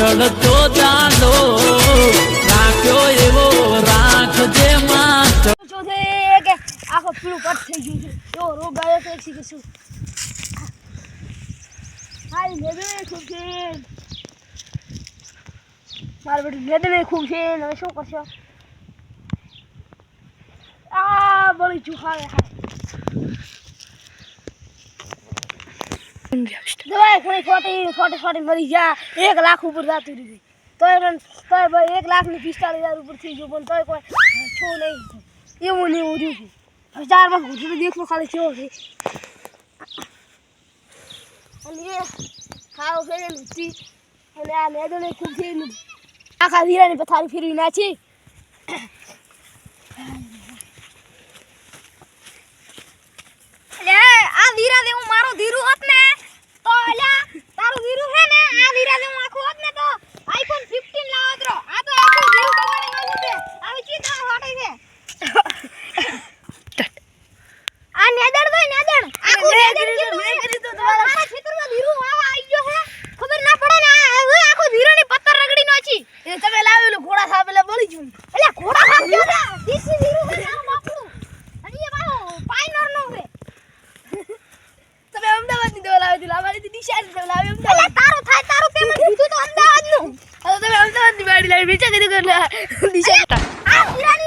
હાલતો ચાલો, રાખ્યો એવો રાખજે કે આખો પીળું કટ થઈ ગયું છે. એવો રોગ આવ્યો છે, એક શીખે શું હાલ મેદને ખૂબ છે? મારું બેટું મેદને ખૂબ છે? હવે શું કરશો? આ, બળી હાલે હાલે દવાઈ ખોટી ખોટી મરી ગયા. એક લાખ ઉપર જતું રહ્યું. તોય પણ, તોય ભાઈ એક લાખ ને પિસ્તાલીસ હજાર ઉપર થઈ ગયું, પણ તોય કોઈ શું નહીં. એવું ને ઉડ્યું છે હજારમાં ઘૂંટડું દેખલો ખાલી કેવો છે. અને એ ખાવ છે ને અને આ મેદને ખૂબ છે એનું આખા વીરાની પથારી ફેરવી નાખી. આ વીરા દેવું મારો ધીરું હોત ને Di sana. Ah, berani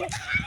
Yeah.